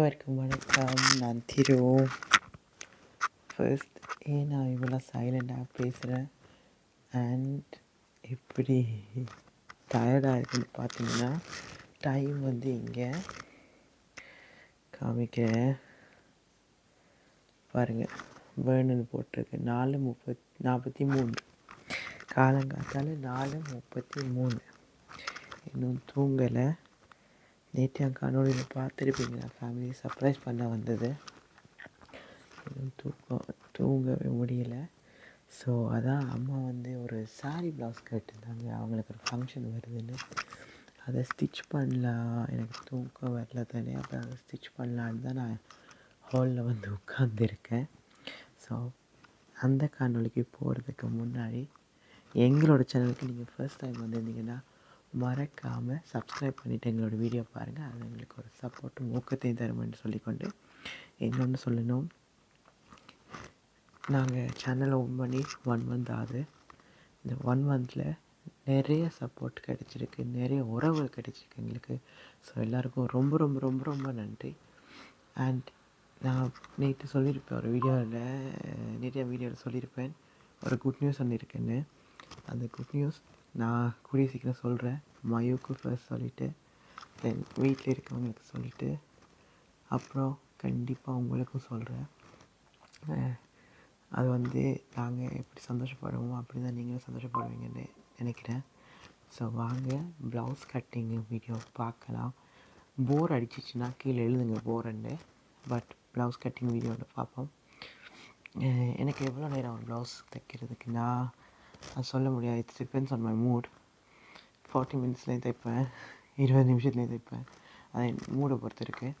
வரைக்கும் வணக்கம் நான் திரு ஃபர்ஸ்ட் ஏன் நான் இவ்வளோ சைலண்டாக பேசுகிறேன் அண்ட் எப்படி டயர்டாக இருக்குன்னு பார்த்தீங்கன்னா டைம் வந்து இங்கே காமிக்கிறேன் பாருங்கள் வேணுன்னு போட்டிருக்கு நாலு முப்பத் நாற்பத்தி மூணு காலங்காத்தால நாலு முப்பத்தி மூணு இன்னும் தூங்கலை நேற்று என் கண்ணோடியில் பார்த்துருப்பீங்க நான் ஃபேமிலியை சர்ப்ரைஸ் பண்ண வந்தது. இன்னும் தூக்கம் தூங்கவே முடியல. ஸோ அதான் அம்மா வந்து ஒரு சாரீ ப்ளவுஸ் கேட்டிருந்தாங்க. அவங்களுக்கு ஒரு ஃபங்க்ஷன் வருதுன்னு. அதை ஸ்டிச் பண்ணலாம். எனக்கு தூக்கம் வரல தானே. அப்போ அதை ஸ்டிச் பண்ணலான்னு தான் நான் ஹாலில் வந்து உட்காந்துருக்கேன் ஸோ அந்த காணொலிக்கு போகிறதுக்கு முன்னாடி எங்களோட சேனலுக்கு நீங்கள் ஃபர்ஸ்ட் டைம் வந்திருந்தீங்கன்னா மறக்காமல் சப்ஸ்கிரைப் பண்ணிவிட்டு எங்களோட வீடியோ பாருங்கள் அது எங்களுக்கு ஒரு சப்போர்ட்டும் ஊக்கத்தையும் தருமென்று சொல்லிக்கொண்டு இன்னொன்று சொல்லணும். நாங்கள் சேனலை ஓப்பன் பண்ணி ஒன் மந்த் ஆகுது. இந்த ஒன் மந்தில் நிறைய சப்போர்ட் கிடச்சிருக்கு. நிறைய உறவுகள் கிடச்சிருக்கு எங்களுக்கு. ஸோ எல்லாருக்கும் ரொம்ப ரொம்ப ரொம்ப ரொம்ப நன்றி. அண்ட் நான் நேற்று சொல்லியிருப்பேன் ஒரு வீடியோவில் நிறைய வீடியோவில் சொல்லியிருப்பேன். ஒரு குட் நியூஸ் சொல்லியிருக்கேன்னு அந்த குட் நியூஸ் நான் கூடிய சீக்கிரம் சொல்கிறேன் மயூக்கு ஃபர்ஸ்ட் சொல்லிவிட்டு தென் வீட்டில் இருக்கவங்களுக்கு சொல்லிவிட்டு அப்புறம் கண்டிப்பாக உங்களுக்கும் சொல்கிறேன் அது வந்து நாங்கள் எப்படி சந்தோஷப்படுவோம் அப்படி தான் நீங்களும் சந்தோஷப்படுவீங்கன்னு நினைக்கிறேன். ஸோ வாங்க ப்ளவுஸ் கட்டிங்கு வீடியோ பார்க்கலாம். போர் அடிச்சிச்சுன்னா கீழே எழுதுங்க போரன்னு பட் ப்ளவுஸ் கட்டிங் வீடியோவில் பார்ப்போம். எனக்கு எவ்வளோ நேரம் ப்ளவுஸ் தைக்கிறதுக்கு நான் அது சொல்ல முடியாது. It's depends on my mood forty மினிட்ஸ்லேயும் தைப்பேன். இருபது நிமிஷத்துலேயும் தைப்பேன். அது மூடை பொறுத்து இருக்குது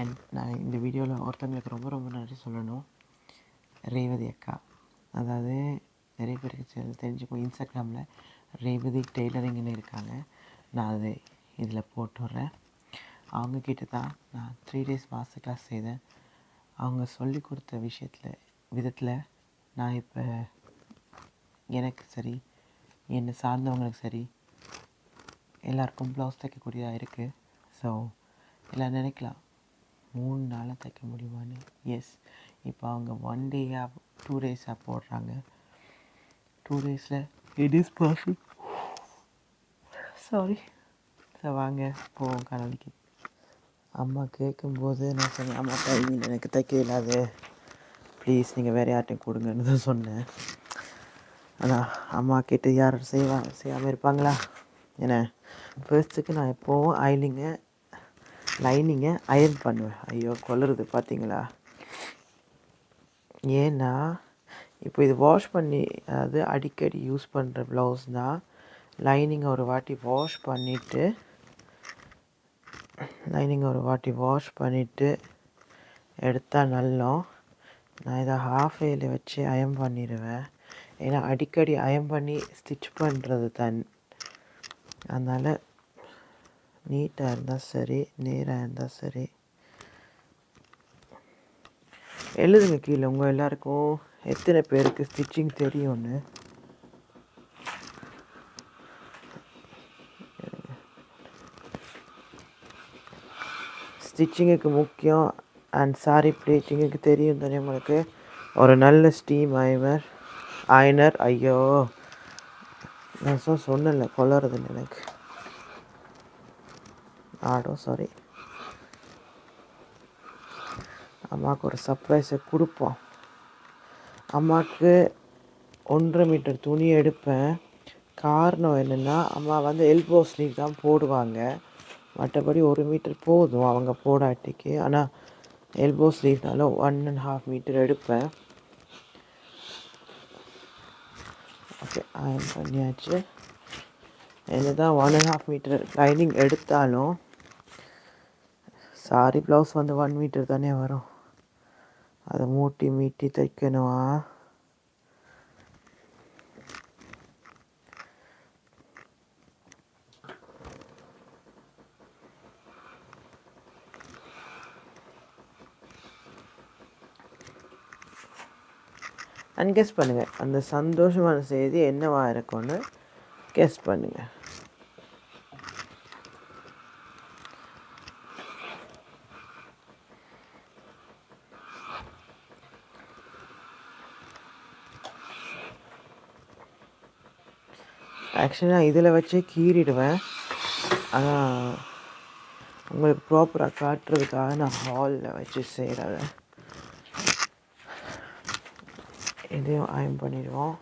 அண்ட் um, நான் இந்த வீடியோவில் ஒருத்தவங்களுக்கு ரொம்ப ரொம்ப நன்றி சொல்லணும். ரேவதி அக்கா. அதாவது நிறைய பேருக்கு தெரிஞ்சுக்கும் இன்ஸ்டாகிராமில் ரேவதி டெய்லரிங்னு இருக்காங்க. நான் அதை இதில் போட்டுடுறேன். அவங்கக்கிட்ட தான் நான் த்ரீ டேஸ் மாஸ்டர் கிளாஸ் செய்தேன். அவங்க சொல்லி கொடுத்த விஷயத்தில் விதத்தில் நான் இப்போ எனக்கு சரி என்னை சார்ந்தவங்களுக்கு சரி எல்லாருக்கும் ப்ளவுஸ் தைக்கக்கூடியதாக இருக்குது ஸோ எல்லாம் நினைக்கலாம். மூணு நாளாக தைக்க முடியுமான்னு? எஸ் இப்போ அவங்க ஒன் டேயாக டூ டேஸாக போடுறாங்க. டூ டேஸில் it is perfect sorry so வாங்க போவோம் கனவுக்கு அம்மா கேட்கும்போது நான் சொன்னேன் அம்மா டைமிங் எனக்கு தைக்க இல்லாது ப்ளீஸ் நீங்கள் வேறு யார்ட்டையும் கொடுங்கன்னு தான் சொன்னேன். ஆனால் அம்மா கேட்டு யார் செய்வா செய்யாமல் இருப்பாங்களா? என்ன ஃபர்ஸ்ட்டுக்கு நான் எப்போவும் ஐலிங்கை லைனிங்கை அயர்ன் பண்ணுவேன். ஐயோ கொல்லுறது பார்த்தீங்களா ஏன்னா இப்போ இது வாஷ் பண்ணி அதாவது அடிக்கடி யூஸ் பண்ணுற ப்ளவுஸ் தான். லைனிங்கை ஒரு வாட்டி வாஷ் பண்ணிவிட்டு லைனிங்கை ஒரு வாட்டி வாஷ் பண்ணிவிட்டு எடுத்தால் நல்லோம் நான் இதை ஹாஃப் வேல வச்சு அயம் பண்ணிடுவேன். ஏன்னா அடிக்கடி அயம் பண்ணி ஸ்டிச் பண்ணுறது தன் அதனால் நீட்டாக இருந்தால் சரி நேராக இருந்தால் சரி. எழுதுங்க கீழே உங்கள் எல்லாருக்கும் எத்தனை பேருக்கு ஸ்டிச்சிங் தெரியும்னு? ஸ்டிச்சிங்குக்கு முக்கியம் அண்ட் சாரி ப்ளீட்டிங்குக்கு தெரியும் தானே உங்களுக்கு. ஒரு நல்ல ஸ்டீம் ஐமர் ஐனர் ஐயோ. நான் சொ சொன்னல கொளறதுன்னு எனக்கு. ஆடோ சாரி அம்மாவுக்கு ஒரு சர்ப்ரைஸை கொடுப்போம். அம்மாவுக்கு ஒன்றரை மீட்டர் துணி எடுப்பேன். காரணம் என்னென்னா அம்மா வந்து எல்போ ஸ்லீவ் தான் போடுவாங்க. மற்றபடி ஒரு மீட்டர் போதும் அவங்க போடாட்டிக்கு ஆனால் எல்போ ஸ்லீவ்னால ஒன் அண்ட் ஹாஃப் மீட்டர் எடுப்பேன். ஓகே அயன் பண்ணியாச்சு. என்ன தான் one and half metre lining எடுத்தாலும் சாரி ப்ளவுஸ் வந்து ஒன் மீட்டர் தானே வரும். அதை மூட்டி மீட்டி தைக்கணுமா? அண்ட் கெஸ் பண்ணுங்கள் அந்த சந்தோஷமான செய்தி என்னவாக இருக்கும்னு கெஸ் பண்ணுங்கள் ஆக்சுவலாக இதில் வச்சு கீறிடுவேன். ஆனால் உங்களுக்கு ப்ராப்பராக காட்டுறதுக்காக நான் ஹாலில் வச்சு செய்கிறேன் இதையும் அயன் பண்ணிடுவோம்.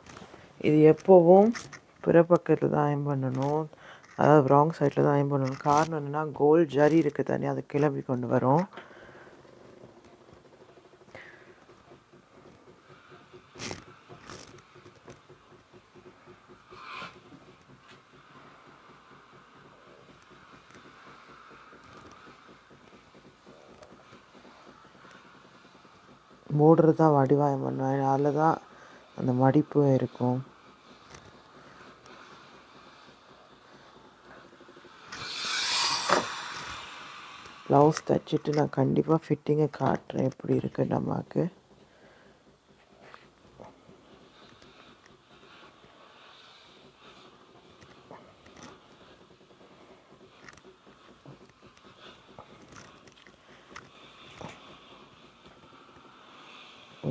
இது எப்போவும் பிறப்பக்கத்தில் தான் அயன் பண்ணணும். அதாவது ராங் சைடில் தான் அயன் பண்ணணும். காரணம் என்னென்னா கோல்ட் ஜரி இருக்குது தண்ணி அதை கிளம்பி கொண்டு வரும். மூடுறது தான் வடிவாயம் பண்ணுவேன் அதில் தான் அந்த மடிப்பு இருக்கும். ப்ளவுஸ் தைச்சிட்டு நான் கண்டிப்பாக ஃபிட்டிங்கை காட்டுறேன். எப்படி இருக்குது நமக்கு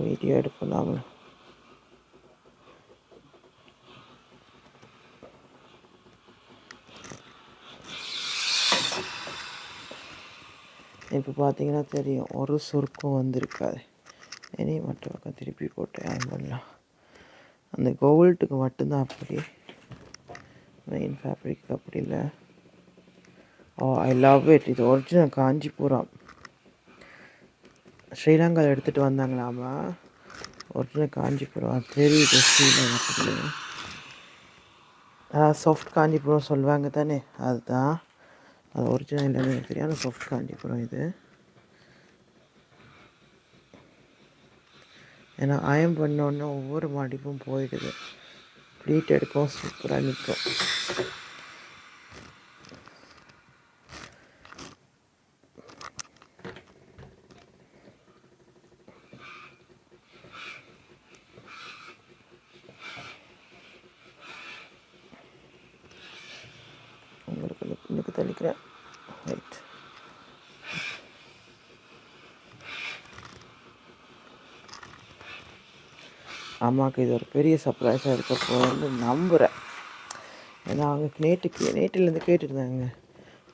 வீடியோ எடுப்போம் இப்போ பார்த்தீங்கன்னா தெரியும் ஒரு சுருக்கம் வந்திருக்காது. இனி மற்ற பக்கம் திருப்பி போட்டு ஆன் பண்ணலாம். அந்த கோல்ட்டுக்கு மட்டும்தான் அப்படி. மெயின் ஃபேப்ரிக் அப்படி இல்லை. ஓ ஐ லவ் இட் இது ஒரிஜினல் காஞ்சிபுரம். ஸ்ரீலங்காவில் எடுத்துகிட்டு வந்தாங்களாமா? ஒரிஜினல் காஞ்சிபுரம். தெரியுது ஸ்ரீலங்கா சாஃப்ட் காஞ்சிபுரம் சொல்லுவாங்க தானே? அதுதான். அது ஒரிஜினல் இல்லைன்னு எனக்கு சாஃப்ட் காஞ்சிபுரம் இது. ஏன்னா அயம் பண்ணோன்னே ஒவ்வொரு மடிப்பும் போயிடுது. ப்ளீட் எடுக்கும் சூப்பராக நிற்கும் உங்களுக்கு இந்த பின்னுக்கு தெளிக்கிறேன் ரைட் அம்மாவுக்கு இது ஒரு பெரிய சர்ப்ரைஸாக இருக்க போகிறேன்னு நம்புகிறேன் ஏன்னா அவங்க நேற்றுக்கு நேட்டிலேருந்து கேட்டுருந்தாங்க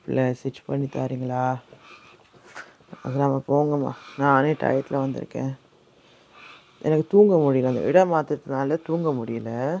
பிள்ளை ஸ்டிச் பண்ணி தாரீங்களா? அது நம்ம போங்கம்மா. நானே டயத்தில் வந்திருக்கேன். எனக்கு தூங்க முடியல. அந்த இடம் மாற்றுறதுனால தூங்க முடியல.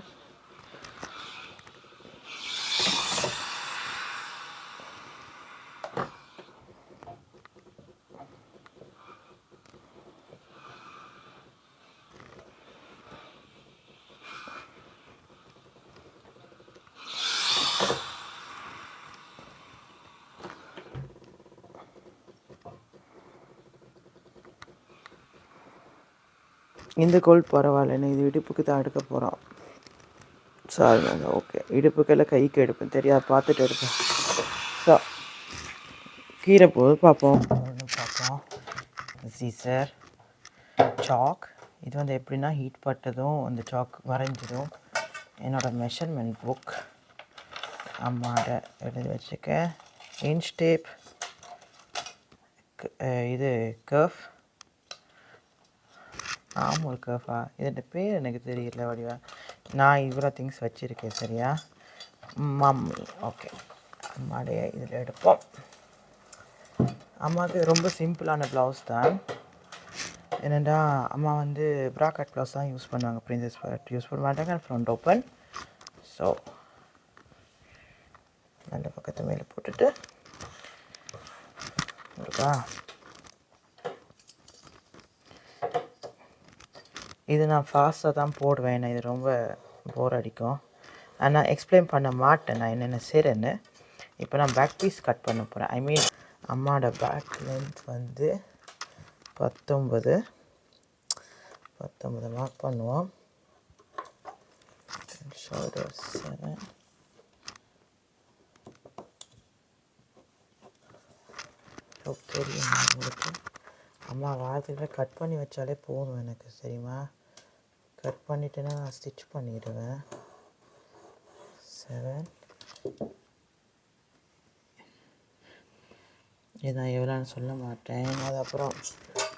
இந்த கோல் பரவாயில்லைன்னு இது இடுப்புக்கு தான் எடுக்க போகிறோம் சாருங்க ஓகே. இடுப்புக்கெல்லாம் கைக்கு எடுப்பேன். தெரியாது பார்த்துட்டு எடுப்பேன். ஸோ கீரை போது பார்ப்போம். பார்ப்போம். சீசர் சாக் இது வந்து எப்படின்னா ஹீட் பட்டதும் அந்த சாக் வரைஞ்சிடும் என்னோடய மெஷர்மெண்ட் புக் அம்மாட எழுதி வச்சுருக்கேன். இன்ச் டேப் இது கர்ஃப் ஆமாம் கஃபா இதோட பேர் எனக்கு தெரியல வடிவா. நான் இவ்வளோ திங்ஸ் வச்சுருக்கேன் சரியா? மம்மி ஓகே அம்மாடைய இதில் எடுப்போம். அம்மாவுக்கு ரொம்ப சிம்பிளான ப்ளவுஸ் தான். என்னென்னா அம்மா வந்து ப்ராக்கட் ப்ளவுஸ் தான் யூஸ் பண்ணுவாங்க பிரின்சஸ் கட் யூஸ் பண்ண மாட்டாங்க ஃப்ரண்ட் ஓப்பன் ஸோ நல்ல பக்கத்து மேலே போட்டுட்டு இருக்கா இது நான் ஃபாஸ்ட்டாக தான் போடுவேன். ஏன்னா இது ரொம்ப போர் அடிக்கும். நான் எக்ஸ்பிளைன் பண்ண மாட்டேன். நான் என்னென்ன செய்கிறேன்னு இப்போ நான் பேக் பீஸ் கட் பண்ண போகிறேன் ஐ மீன் அம்மாவோட பேக் லென்த் வந்து பத்தொம்பது பத்தொம்பது மார்க் பண்ணுவோம். ஷோல்டர் செவன் ஓகே உங்களுக்கு? அம்மா வாரத்துக்கிட்ட கட் பண்ணி வச்சாலே போதும் எனக்கு சரிம்மா? கட் பண்ணிட்டேன்னா நான் ஸ்டிச் பண்ணிடுவேன். செவன் இதான் நான் எவ்வளோன்னு சொல்ல மாட்டேன். அது அப்புறம்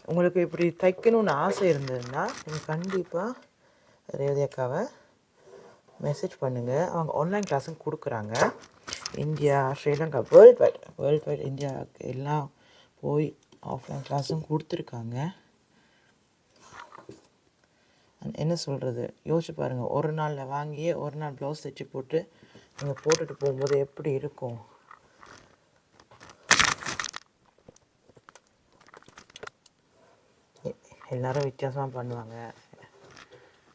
உங்களுக்கு இப்படி தைக்கணும்னு ஆசை இருந்ததுன்னா நீங்கள் கண்டிப்பாக ரேவதி அக்காவை மெசேஜ் பண்ணுங்கள் அவங்க ஆன்லைன் கிளாஸும் கொடுக்குறாங்க. India Sri Lanka world wide world wide இந்தியாவுக்கு எல்லாம் போய் ஆஃப்லைன் கிளாஸும் கொடுத்துருக்காங்க. என்ன சொல்கிறது யோசிச்சு பாருங்கள் ஒரு நாளில் வாங்கியே ஒரு நாள் ப்ளவுஸ் தைச்சி போட்டு நீங்கள் போட்டுட்டு போகும்போது எப்படி இருக்கும்? எ- எல்லாரும் வித்தியாசமாக பண்ணுவாங்க.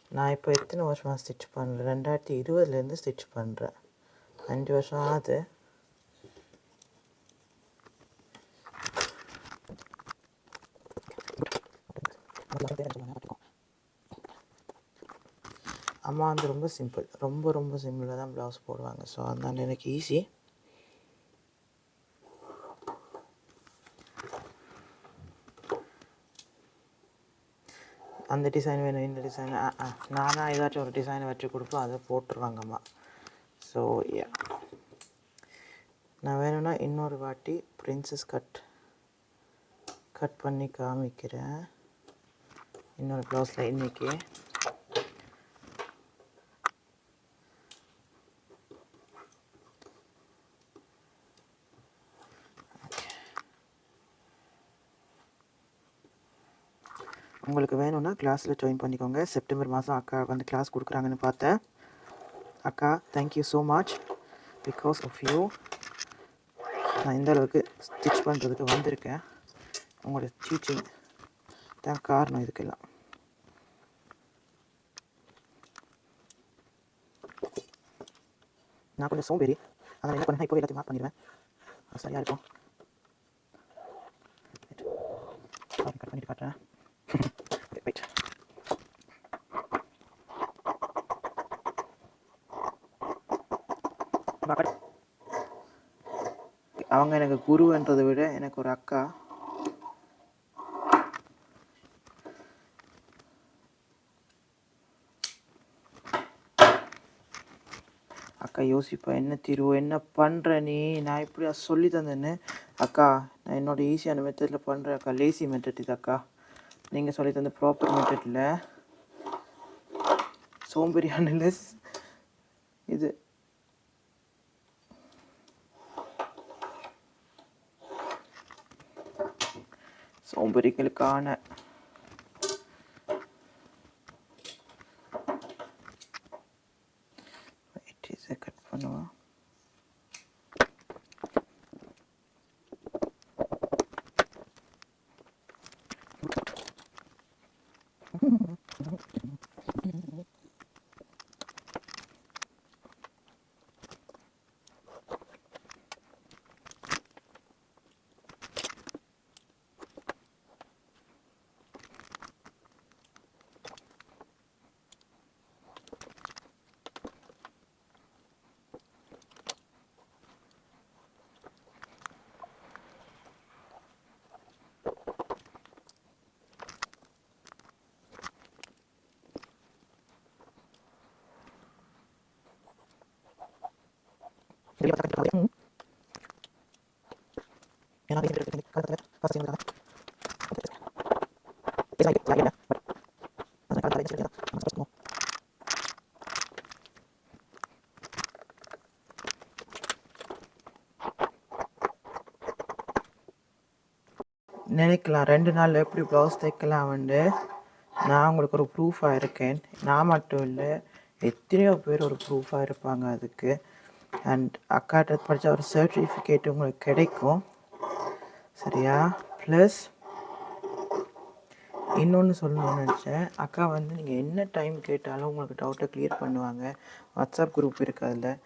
நான் இப்போ எத்தனை வருஷமாக ஸ்டிச் பண்ணுறேன் ரெண்டாயிரத்தி இருபதுலேருந்து ஸ்டிச் பண்ணுறேன் அஞ்சு வருஷம் ஆகுது. அம்மா வந்து ரொம்ப சிம்பிள் ரொம்ப ரொம்ப சிம்பிளாக தான் ப்ளவுஸ் போடுவாங்க. ஸோ அதனால் எனக்கு ஈஸி அந்த டிசைன் வேணும் இந்த டிசைன் நானாக ஏதாச்சும் ஒரு டிசைனை வச்சு கொடுப்போம் அதை போட்டுருவாங்கம்மா ஸோ யா நான் வேணும்னா இன்னொரு வாட்டி பிரின்சஸ் கட் கட் பண்ணி காமிக்கிறேன். இன்னொரு ப்ளவுஸில் இன்றைக்கி உங்களுக்கு வேணும்னா கிளாஸில் ஜாயின் பண்ணிக்கோங்க. செப்டம்பர் மாதம் அக்கா வந்து கிளாஸ் கொடுக்குறாங்கன்னு பார்த்தேன். அக்கா thank you so much because of you நான் இந்த அளவுக்கு ஸ்டிச் பண்ணுறதுக்கு வந்திருக்கேன். உங்களோட டீச்சிங் தான் காரணம் இதுக்கெல்லாம். நான் கொஞ்சம் சோம்பேறி. அதனால் என்ன பண்ணேன் இப்போ எல்லாத்தையும் மார்க் பண்ணிடுவேன். சரியாக இருக்கும். கட் பண்ணிட்டு காட்டுறேன். அவங்க எனக்கு குருன்றதை விட எனக்கு ஒரு அக்கா. அக்கா யோசிப்பா என்ன தீர்வு? என்ன பண்ணுற நீ? நான் இப்படியா சொல்லி தந்தேன்னு? அக்கா நான் என்னோட ஈஸியான மெத்தடில் பண்ணுறேன் அக்கா. லேசி மெத்தட் இது அக்கா. நீங்கள் சொல்லி தந்த ப்ராப்பர் மெத்தடில் சோம்பேறியான லெஸ் இது. சோம்பேறிகளுக்கான கட் பண்ணுவோம் ஏன்னா பட் அந்த நம்ம நினைக்கலாம். ரெண்டு நாள் எப்படி ப்ளவுஸ் தைக்கலாம் வந்து? நான் உங்களுக்கு ஒரு ப்ரூஃபாக இருக்கேன். நான் மட்டும் இல்லை எத்தனையோ பேர் ஒரு ப்ரூஃபாக இருப்பாங்க அதுக்கு. அண்ட் அக்காட்ட படித்த ஒரு சர்டிஃபிகேட் உங்களுக்கு கிடைக்கும். சரியா? ப்ளஸ் இன்னொன்று சொல்லணும்னு நினச்சேன். அக்கா வந்து நீங்கள் என்ன டைம் கேட்டாலும் உங்களுக்கு டவுட்டை க்ளியர் பண்ணுவாங்க. வாட்ஸ்அப் குரூப் இருக்குது அதில்.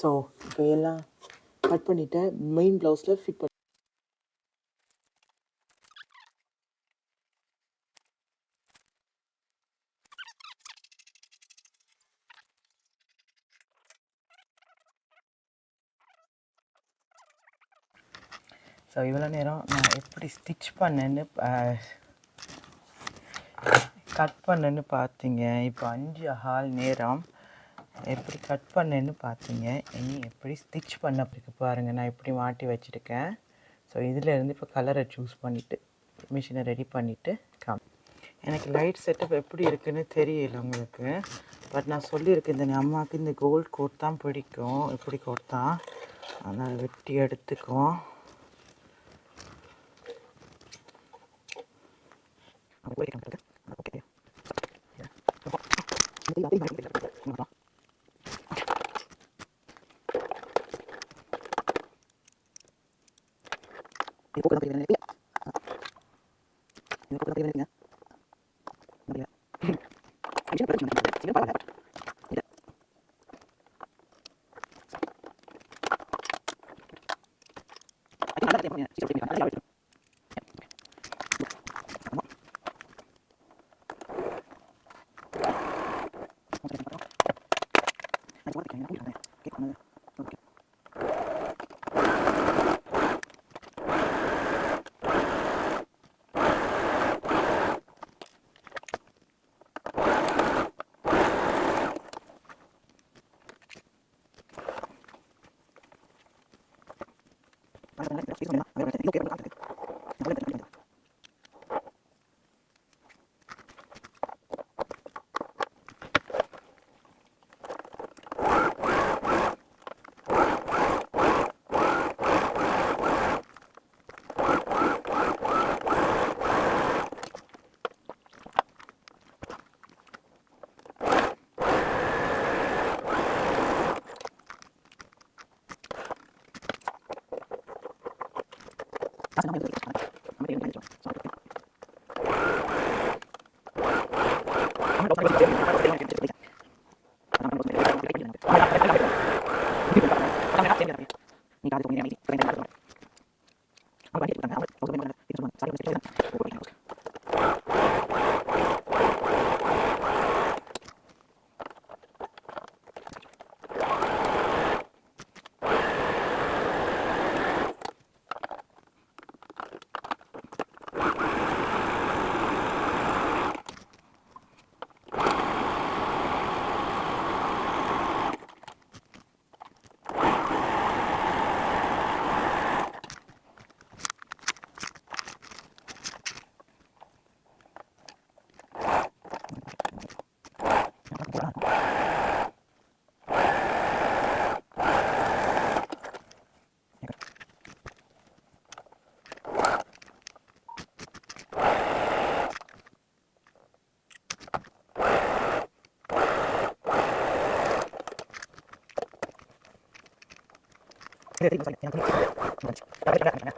ஸோ இப்போ எல்லாம் கட் பண்ணிவிட்டு மெயின் ப்ளவுஸில் ஃபிட் பண்ணி ஸோ இவ்வளோ நேரம் நான் எப்படி ஸ்டிச் பண்ணேன்னு கட் பண்ணேன்னு பார்த்தீங்க. இப்போ அஞ்சு ஹால் நேரம். எப்படி கட் பண்ணேன்னு பார்த்தீங்க. இனி எப்படி ஸ்டிச் பண்ண பிறகு பாருங்கள் நான் எப்படி மாட்டி வச்சுருக்கேன். ஸோ இதிலேருந்து இப்போ கலரை சூஸ் பண்ணிவிட்டு மிஷினை ரெடி பண்ணிவிட்டு காம் எனக்கு லைட் செட்டப் எப்படி இருக்குன்னு தெரியல உங்களுக்கு. பட் நான் சொல்லியிருக்கேன் இந்த அம்மாவுக்கு இந்த கோல்ட் கோட் தான் பிடிக்கும். இப்படி கோட் தான். அதனால் வெட்டி Iyo nuko. Está bien, está. Gracias.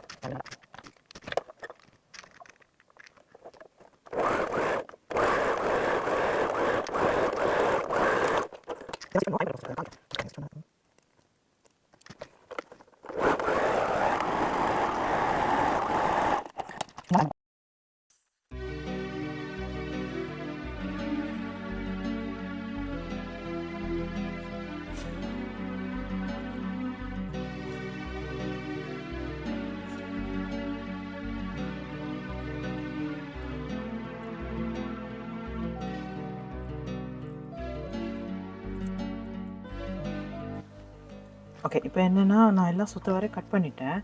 Okay இப்போ என்னென்னா நான் எல்லாம் சுத்த வரை கட் பண்ணிட்டேன்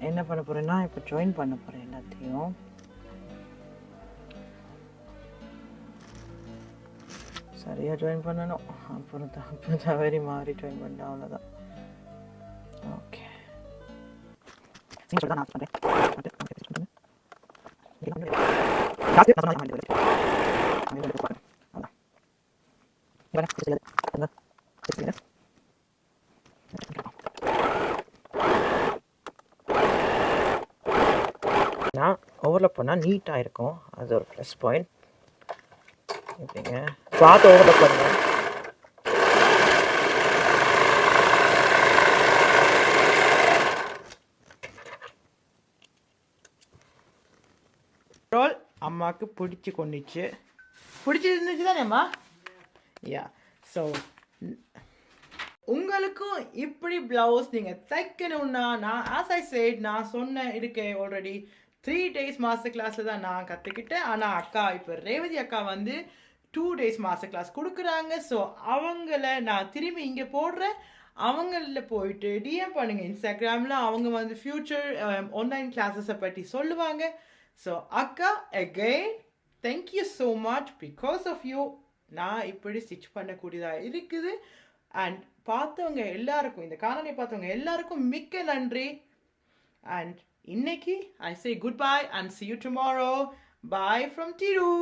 என்ன பண்ண போகிறேன்னா இப்போ ஜாயின் பண்ண போகிறேன் எல்லாத்தையும் சரியாக ஜாயின் பண்ணணும் அப்புறம் தான் அப்புறம் தவறி மாறி ஜாயின் பண்ணிட்டேன் அவ்வளோதான் ஓகே நீங்கள் நான் பண்ணுறேன் ஓவர்லப் போனால் நீட்டாக இருக்கும். அது ஒரு ப்ளஸ் பாயிண்ட் ஓகேங்க பார்த்து ஓவர்லப் பண்ணுங்கள் அம்மாவுக்கு பிடிச்சி கொண்டுச்சு. பிடிச்சிருந்துச்சு தானேம்மா யா ஸோ உங்களுக்கும் இப்படி ப்ளவுஸ் நீங்கள் தைக்கணும்னா நான் ஆஸ் ஐ சைட் நான் சொன்ன இருக்கேன் ஆல்ரெடி த்ரீ டேஸ் மாஸ்டர் கிளாஸில் தான் நான் கற்றுக்கிட்டேன் ஆனால் அக்கா இப்போ ரேவதி அக்கா வந்து டூ டேஸ் மாஸ்டர் கிளாஸ் கொடுக்குறாங்க. ஸோ அவங்கள நான் திரும்பி இங்கே போடுறேன். அவங்கள போயிட்டு டிஎம் பண்ணுங்கள் இன்ஸ்டாகிராமில் அவங்க வந்து ஃப்யூச்சர் ஆன்லைன் கிளாஸஸை பற்றி சொல்லுவாங்க. ஸோ அக்கா again thank you so much because of you நான் இப்படி ஸ்டிச் பண்ணக்கூடியதாக இருக்குது. அண்ட் பார்த்தவங்க எல்லாருக்கும் இந்த காணொலி பார்த்தவங்க எல்லாருக்கும் மிக்க நன்றி. அண்ட் இன்னைக்கு I say goodbye and see you tomorrow bye from Tiru